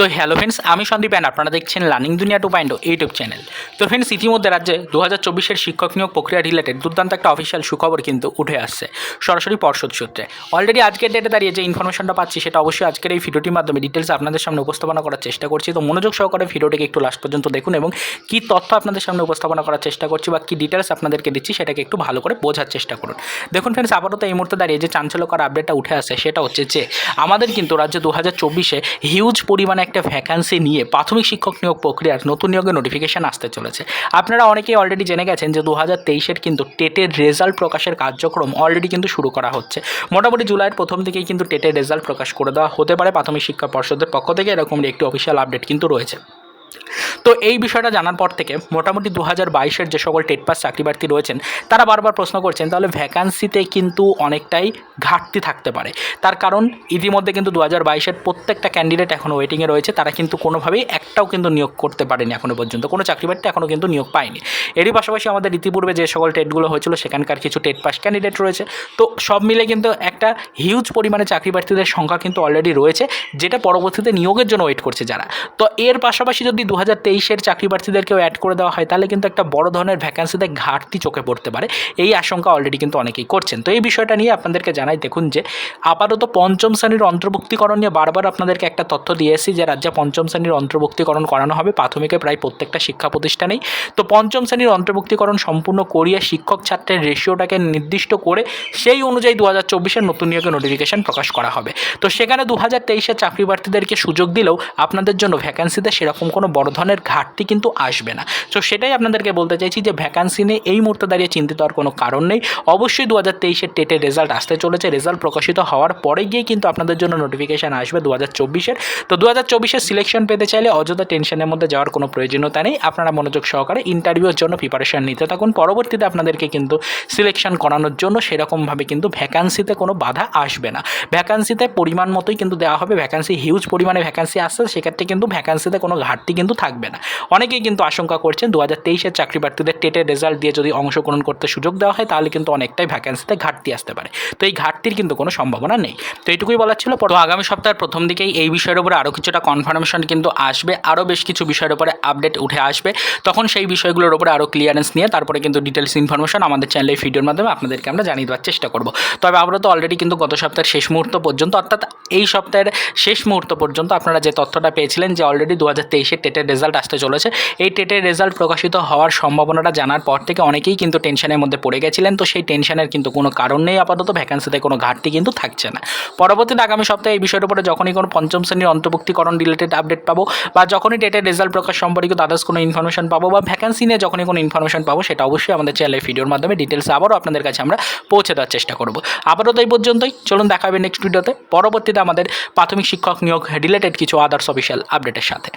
তো hello friends আমি Sandeep and আপনারা দেখছেন learning Duniya two point YouTube channel তো ফ্রেন্ডস ইতিমধ্যে রাজ্যে দু হাজার চব্বিশের শিক্ষক নিয়োগ প্রক্রিয়া রিলেটেড দুর্দান্ত একটা অফিসিয়াল সুখবর কিন্তু উঠে আসছে, সরাসরি পর্ষদ সূত্রে। অলরেডি আজকের ডেটে দাঁড়িয়ে যে ইনফরমেশনটা পাচ্ছি, সেটা অবশ্যই আজকের এই ভিডিওটির মাধ্যমে ডিটেলস আপনাদের সামনে উপস্থাপনা করার চেষ্টা করছি। তো মনোযোগ সহকারে ভিডিওটিকে একটু লাস্ট পর্যন্ত দেখুন এবং কী তথ্য আপনাদের সামনে উপস্থাপনা করার চেষ্টা করছি বা কী ডিটেলস আপনাদেরকে দিচ্ছি, সেটাকে একটু ভালো করে বোঝার চেষ্টা করুন। দেখুন ফ্রেন্ডস আপাতত এই মুহূর্তে দাঁড়িয়ে যে চাঞ্চল্যকর আপডেটটা উঠে আসে সেটা হচ্ছে যে, আমাদের কিন্তু রাজ্যে দু হাজার চব্বিশে হিউজ পরিমাণে একটা ভ্যাকান্সি নিয়ে প্রাথমিক শিক্ষক নিয়োগ প্রক্রিয়ার নতুন নিয়োগের নোটিফিকেশান আসতে চলেছে। আপনারা অনেকেই অলরেডি জেনে গেছেন যে দু হাজার তেইশের কিন্তু টেটের রেজাল্ট প্রকাশের কার্যক্রম অলরেডি কিন্তু শুরু করা হচ্ছে। মোটামুটি জুলাইয়ের প্রথম থেকেই কিন্তু টেটের রেজাল্ট প্রকাশ করে দেওয়া হতে পারে প্রাথমিক শিক্ষা পর্ষদের পক্ষ থেকে। এরকম একটি অফিসিয়াল আপডেট কিন্তু রয়েছে। তো এই বিষয়টা জানার পর থেকে মোটামুটি দু হাজার বাইশের যে সকল টেট পাস চাকরি প্রার্থী রয়েছেন, তারা বারবার প্রশ্ন করছেন, তাহলে ভ্যাকান্সিতে কিন্তু অনেকটাই ঘাটতি থাকতে পারে। তার কারণ ইতিমধ্যে কিন্তু দু হাজার বাইশের প্রত্যেকটা ক্যান্ডিডেট এখনও ওয়েটিংয়ে রয়েছে, তারা কিন্তু কোনোভাবেই একটাও কিন্তু নিয়োগ করতে পারেনি এখনও পর্যন্ত। কোনো চাকরি প্রার্থী এখনও কিন্তু নিয়োগ পায়নি। এরই পাশাপাশি আমাদের ইতিপূর্বে যে সকল টেটগুলো হয়েছিল, সেখানকার কিছু টেট পাস ক্যান্ডিডেট রয়েছে। তো সব মিলে কিন্তু একটা হিউজ পরিমাণে চাকরি প্রার্থীদের সংখ্যা কিন্তু অলরেডি রয়েছে, যেটা পরবর্তীতে নিয়োগের জন্য ওয়েট করছে যারা। তো এর পাশাপাশি যদি দু হাজার তেইশের চাকরি প্রার্থীদেরকেও অ্যাড করে দেওয়া হয়, তাহলে কিন্তু একটা বড় ধরনের ভ্যাকান্সিতে ঘাটতি চোখে পড়তে পারে। এই আশঙ্কা অলরেডি কিন্তু অনেকেই করছেন। তো এই বিষয়টা নিয়ে আপনাদেরকে জানাই, দেখুন যে আপাতত পঞ্চম শ্রেণির অন্তর্ভুক্তিকরণ নিয়ে বারবার আপনাদেরকে একটা তথ্য দিয়ে এসেছি যে রাজ্যে পঞ্চম শ্রেণির অন্তর্ভুক্তিকরণ করানো হবে। প্রাথমিকে প্রায় প্রত্যেকটা শিক্ষা প্রতিষ্ঠানেই। তো পঞ্চম শ্রেণির অন্তর্ভুক্তিকরণ সম্পূর্ণ করিয়ে শিক্ষক ছাত্রের রেশিওটাকে নির্দিষ্ট করে সেই অনুযায়ী দু হাজার চব্বিশের নতুন নিয়োগের নোটিফিকেশন প্রকাশ করা হবে। তো সেখানে দু হাজার তেইশের চাকরি প্রার্থীদেরকে সুযোগ দিলেও আপনাদের জন্য ভ্যাকান্সিতে সেরকম কোনো বড় ধরনের ঘাটতি কিন্তু আসবে না। তো সেটাই আপনাদেরকে বলতে চাইছি যে ভ্যাকান্সি নিয়ে এই মুহূর্তে দাঁড়িয়ে চিন্তিত হওয়ার কোনো কারণ নেই। অবশ্যই দু হাজার তেইশের টেটের রেজাল্ট আসতে চলেছে। রেজাল্ট প্রকাশিত হওয়ার পরে গিয়ে কিন্তু আপনাদের জন্য নোটিফিকেশান আসবে দু হাজার চব্বিশের। তো দু হাজার চব্বিশের সিলেকশন পেতে চাইলে অযথা টেনশনের মধ্যে যাওয়ার কোনো প্রয়োজনীয়তা নেই। আপনারা মনোযোগ সহকারে ইন্টারভিউর জন্য প্রিপারেশন নিতে থাকুন। পরবর্তীতে আপনাদেরকে কিন্তু সিলেকশন করানোর জন্য সেরকমভাবে কিন্তু ভ্যাকান্সিতে কোনো বাধা আসবে না। ভ্যাকান্সিতে পরিমাণ মতোই কিন্তু দেওয়া হবে। ভ্যাকান্সি হিউজ পরিমাণে ভ্যাকান্সি আসছে। সেক্ষেত্রে কিন্তু ভ্যাকান্সিতে কোনো ঘাটতি কিন্তু থাকবে না। অনেকেই কিন্তু আশঙ্কা করছেন দু হাজার তেইশের চাকরি প্রার্থীদের টেটের রেজাল্ট দিয়ে যদি অংশগ্রহণ করতে সুযোগ দেওয়া হয়, তাহলে কিন্তু অনেকটাই ভ্যাকেন্সিতে ঘাটতি আসতে পারে। তো এই ঘাটতির কিন্তু কোনো সম্ভাবনা নেই। তো এইটুকুই বলার ছিল তো আগামী সপ্তাহের প্রথম দিকেই এই বিষয়ের উপরে আরও কিছুটা কনফার্মেশন কিন্তু আসবে আরও বেশ কিছু বিষয়ের উপরে আপডেট উঠে আসবে। তখন সেই বিষয়গুলোর উপরে আরও ক্লিয়ারেন্স নিয়ে তারপরে কিন্তু ডিটেলস ইনফরমেশন আমাদের চ্যানেলের ভিডিওর মাধ্যমে আপনাদেরকে আমরা জানিয়ে দেওয়ার চেষ্টা করব। তবে আমরা তো অলরেডি কিন্তু গত সপ্তাহের শেষ মুহূর্ত পর্যন্ত, অর্থাৎ এই সপ্তাহের শেষ মুহূর্ত পর্যন্ত আপনারা যে তথ্যটা পেয়েছিলেন যে অলরেডি দু হাজার তেইশের টেটের রেজাল্ট আসতে চলেছে। এই টেটের রেজাল্ট প্রকাশিত হওয়ার সম্ভাবনাটা জানার পর থেকে অনেকেই কিন্তু টেনশনের মধ্যে পড়ে গেছিলেন। তো সেই টেনশনের কিন্তু কোনো কারণ নেই। আপাতত ভ্যাকান্সিতে কোনো ঘাটতি কিন্তু থাকছে না। পরবর্তীতে আগামী সপ্তাহে এই বিষয়ের উপরে যখনই কোনো পঞ্চম শ্রেণির অন্তর্ভুক্তিকরণ রিলেটেড আপডেট পাবো বা যখনই টেটের রেজাল্ট প্রকাশ সম্পর্কিত আদার্স কোনো ইনফরমেশন পাবো বা ভ্যাকান্সি নিয়ে যখনই কোনো ইনফরমেশন পাবো, সেটা অবশ্যই আমাদের চ্যানেলের ভিডিওর মাধ্যমে ডিটেলস আবারও আপনাদের কাছে আমরা পৌঁছে দেওয়ার চেষ্টা করব। আপাতত এই পর্যন্তই। চলুন দেখা হবে নেক্সট ভিডিওতে পরবর্তীতে আমাদের প্রাথমিক শিক্ষক নিয়োগ রিলেটেড কিছু আদার্স অফিসিয়াল আপডেটের সাথে।